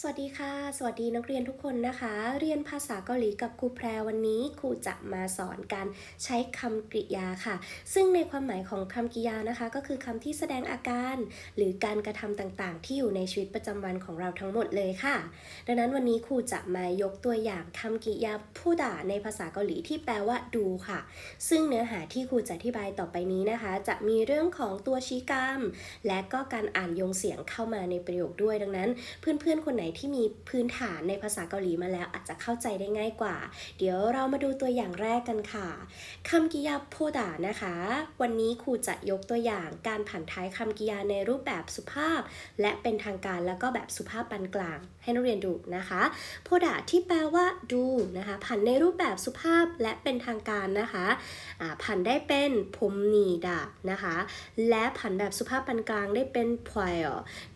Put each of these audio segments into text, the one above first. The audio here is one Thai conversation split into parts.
สวัสดีค่ะ สวัสดีนักเรียนทุกคนนะคะ เรียนภาษาเกาหลีกับครูแพรวันนี้ครูจะมาสอนการใช้คำกริยาค่ะ ซึ่งในความหมายของคำกริยานะคะ ก็คือคำที่แสดงอาการ หรือการกระทำต่างๆ ที่อยู่ในชีวิตประจำวันของเราทั้งหมดเลยค่ะ ดังนั้นวันนี้ครูจะมายกตัวอย่างคำกริยาผู้ด่าในภาษาเกาหลีที่แปลว่าดูค่ะ ซึ่งเนื้อหาที่ครูจะอธิบายต่อไปนี้นะคะ จะมีเรื่องของตัวชี้กรรม และก็การอ่านยงเสียงเข้ามาในประโยคด้วย ดังนั้น เพื่อนๆคนไหนที่มีพื้นฐานในภาษาเกาหลีมาแล้วอาจจะเข้าใจได้ง่ายกว่า เดี๋ยวเรามาดูตัวอย่างแรกกันค่ะคำกริยาโพดานะคะ วันนี้ครูจะยกตัวอย่างการผันท้ายคำกริยาในรูปแบบสุภาพ และเป็นทางการแล้วก็แบบสุภาพปานกลาง ให้นักเรียนดูนะคะโพดาที่แปลว่าดูนะคะผันในรูปแบบสุภาพและเป็นทางการนะคะอ่าผันได้เป็นผมนีดานะคะและผันแบบสุภาพปานกลางได้เป็นพอย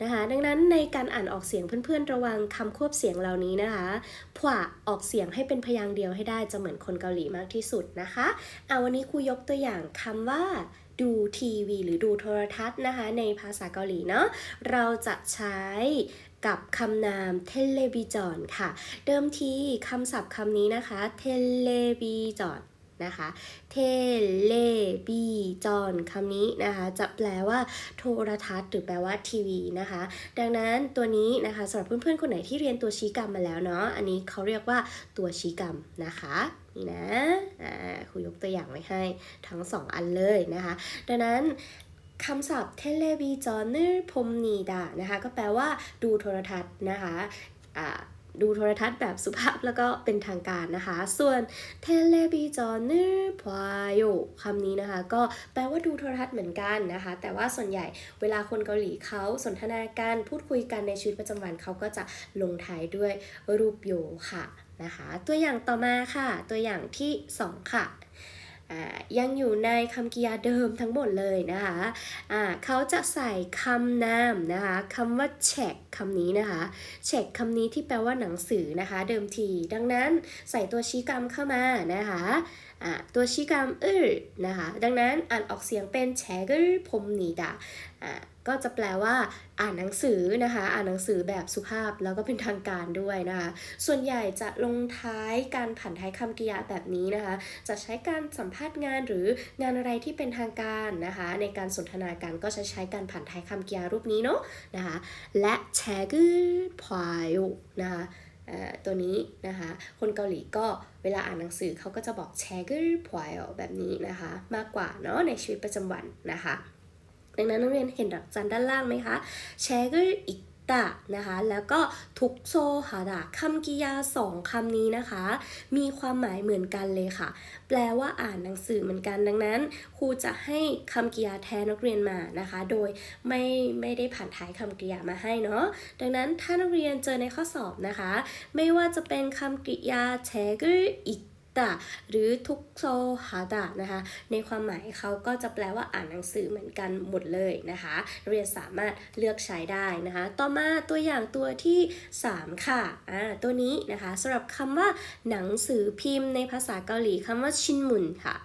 นะคะดังนั้นในการอ่านออกเสียงเพื่อนๆระวังคำควบเสียงเหล่านี้นะคะพวออกเสียงให้เป็นพยางค์เดียวให้ได้จะเหมือนคนเกาหลีมากที่สุดนะคะเอาวันนี้ครูยกตัวอย่างคำว่าดูทีวีหรือดูโทรทัศน์นะคะ ในภาษาเกาหลีเนาะเราจะใช้กับคำนามเทเลบิจอนค่ะ เดิมทีคำศัพท์คำนี้นะคะเทเลบิจอน นะคะ เทเลบิจอนคำนี้นะคะ จะแปลว่าโทรทัศน์หรือแปลว่าทีวีนะคะ ดังนั้นตัวนี้นะคะสำหรับเพื่อนๆ คนไหนที่เรียนตัวชี้กรรมมาแล้วเนาะอันนี้เขาเรียกว่าตัวชี้กรรมนะคะนี่นะอ่าครูยกตัวอย่างไว้ให้ทั้งสองอันเลยนะคะ ดังนั้นคำศัพท์เทเลบิจอนเนอร์พมนีดานะคะ ก็แปลว่าดูโทรทัศน์นะคะอ่า ดูโทรทัศน์แบบสุภาพแล้วก็เป็นทางการนะคะ ส่วนเทเลบิจอนเนอร์พายโยคำนี้นะคะ ก็แปลว่าดูโทรทัศน์เหมือนกันนะคะ แต่ว่าส่วนใหญ่เวลาคนเกาหลีเขาสนทนาการพูดคุยกันในชีวิตประจำวันเขาก็จะลงท้ายด้วยรูปโยค่ะนะคะ ตัวอย่างต่อมาค่ะ ตัวอย่างที่ 2 ค่ะ ยังอยู่ในคำกริยาเดิมทั้งหมดเลยนะคะะเขาจะใส่คำนามนะคะคำว่าเช็คคำนี้นะคะเช็คคำนี้ที่แปลว่าหนังสือนะคะ เดิมที ดังนั้นใส่ตัวชี้กรรมเข้ามานะคะ ตัวชี้กรรมอึนะคะ ดังนั้นอ่านออกเสียงเป็นแชกลผมนีดาก็จะแปลว่า อ่านหนังสือนะคะ อ่านหนังสือแบบสุภาพแล้วก็เป็นทางการด้วยนะคะ ส่วนใหญ่จะลงท้ายการผันท้ายคำกริยาแบบนี้นะคะ จะใช้การสัมภาษณ์งานหรืองานอะไรที่เป็นทางการนะคะ ในการสนทนากันก็จะใช้การผันท้ายคำกริยารูปนี้เนาะนะคะ และแชกลพายนะคะ ตัวนี้นะคะ คนเกาหลีก็เวลาอ่านหนังสือเขาก็จะบอกแชกลพวยแบบนี้นะคะ มากกว่าเนาะในชีวิตประจำวันนะคะ ดังนั้นนักเรียนเห็นดอกจันด้านล่างไหมคะแชกลอิ ตะนะคะแล้วก็ทุกโซฮาดะคำกริยาสองคำนี้นะคะ มีความหมายเหมือนกันเลยค่ะ แปลว่าอ่านหนังสือเหมือนกันดังนั้นครูจะให้คำกริยาแทนนักเรียนมานะคะ โดยไม่ไม่ได้ผ่านท้ายคำกริยามาให้เนาะดังนั้นถ้านักเรียนเจอในข้อสอบนะคะ ไม่ว่าจะเป็นคำกริยาแชกลอิ ตะหรือทุกโซฮาดะนะคะ ในความหมายเขาก็จะแปลว่าอ่านหนังสือเหมือนกันหมดเลยนะคะ เรียนสามารถเลือกใช้ได้นะคะ ต่อมาตัวอย่างตัวที่ 3 ค่ะอ่าตัวนี้นะคะสำหรับคำว่าหนังสือพิมพ์ในภาษาเกาหลีคำว่าชินมุนค่ะ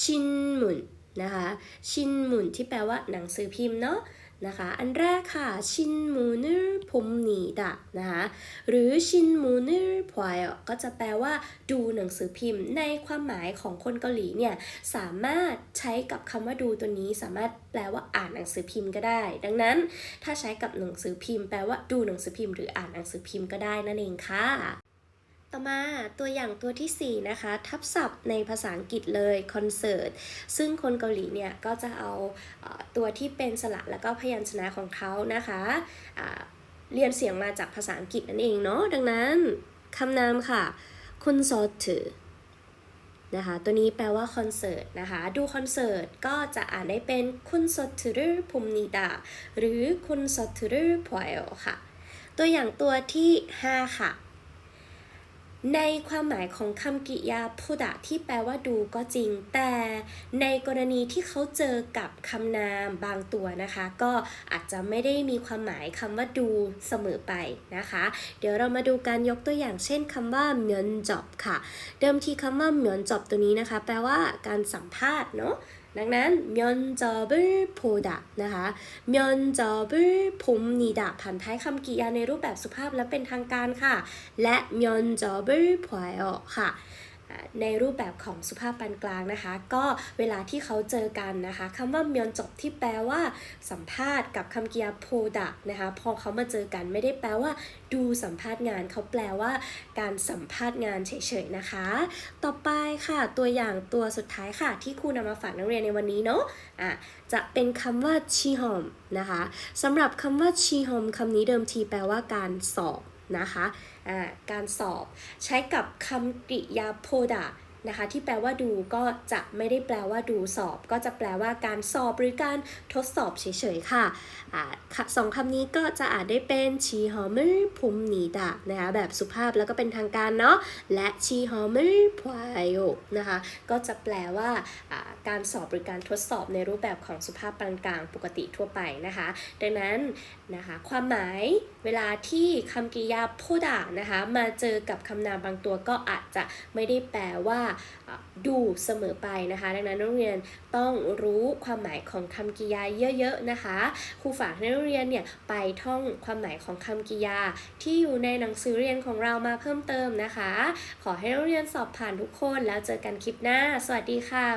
ชินมุนนะคะชินมุนที่แปลว่าหนังสือพิมพ์เนาะ นะคะ อันแรกค่ะชินมูนผมนีดะนะคะหรือชินมูนพอยก็จะแปลว่าดูหนังสือพิมพ์ ในความหมายของคนเกาหลีเนี่ย สามารถใช้กับคำว่าดูตัวนี้ สามารถแปลว่าอ่านหนังสือพิมพ์ก็ได้ ดังนั้น ถ้าใช้กับหนังสือพิมพ์แปลว่าดูหนังสือพิมพ์หรืออ่านหนังสือพิมพ์ก็ได้นั่นเองค่ะ ต่อมาตัวอย่างตัวทีสี่ 4 นะคะ ทับศัพท์ในภาษาอังกฤษเลยคอนเสิร์ตซึ่งคนเกาหลีเนี่ยก็จะเอาตัวที่เป็นสระแล้วก็พยัญชนะของเขานะคะอ่าเรียนเสียงมาจากภาษาอังกฤษนั่นเองเนาะดังนั้นคำนามค่ะคอนเสิร์ตนะคะตัวนี้แปลว่าคอนเสิร์ตนะคะดูคอนเสิร์ตก็จะอ่านได้เป็นคุณสตเรือพุมนิดาหรือคุณสตเรือพอยค่ะ ตัวอย่างตัวที่ 5 ค่ะ ในความหมายของคำกริยาพูดะที่แปลว่าดูก็จริง แต่ในกรณีที่เขาเจอกับคำนามบางตัวนะคะ ก็อาจจะไม่ได้มีความหมายคำว่าดูเสมอไปนะคะ เดี๋ยวเรามาดูการยกตัวอย่างเช่นคำว่าเหมือนจอบค่ะ เดิมทีคำว่าเหมือนจอบตัวนี้นะคะ แปลว่าการสัมภาษณ์เนาะ ดังนั้น 면접을 보다 นะคะ 면접을 봅니다 ผ่านท้ายคำกริยาในรูปแบบสุภาพและเป็นทางการค่ะ และ 면접을 봐요 ค่ะอ่า ในรูปแบบของสุภาพปานกลางนะคะ ก็เวลาที่เขาเจอกันนะคะคำว่าเมียนจบที่แปลว่า สัมภาษณ์กับคำกริยาโพดะนะคะ พอเขามาเจอกันไม่ได้แปลว่า ดูสัมภาษณ์งานเขาแปลว่า การสัมภาษณ์งานเฉยๆนะคะ ต่อไปค่ะ ตัวอย่างตัวสุดท้ายค่ะ ที่ครูนำมาฝากนักเรียนในวันนี้เนาะอะจะเป็นคำว่าชีฮอมนะคะสำหรับคำว่าชีฮอมคำนี้เดิมทีแปลว่าการสอบ นะคะการสอบใช้กับคำกริยาโพดะ นะคะ ที่แปลว่าดูก็จะไม่ได้แปลว่าดูสอบ ก็จะแปลว่าการสอบหรือการทดสอบเฉยๆค่ะอ่าสองคำนี้ก็จะอ่านได้เป็นชีฮอมร์พุมนีดะนะคะแบบสุภาพแล้วก็เป็นทางการเนาะและชีฮอมร์พวายโอนะคะก็จะแปลว่าการสอบหรือการทดสอบในรูปแบบของสุภาพปานกลางปกติทั่วไปนะคะ ดังนั้นนะคะความหมายเวลาที่คำกริยาโพดะนะคะมาเจอกับคำนามบางตัวก็อาจจะไม่ได้แปลว่าดูเสมอไปนะคะ ดังนั้นนักเรียนต้องรู้ความหมายของคำกริยาเยอะๆนะคะครูฝากให้นักเรียนเนี่ยไปท่องความหมายของคำกริยา ที่อยู่ในหนังสือเรียนของเรามาเพิ่มเติมนะคะ ขอให้นักเรียนสอบผ่านทุกคนแล้วเจอกันคลิปหน้า สวัสดีค่ะ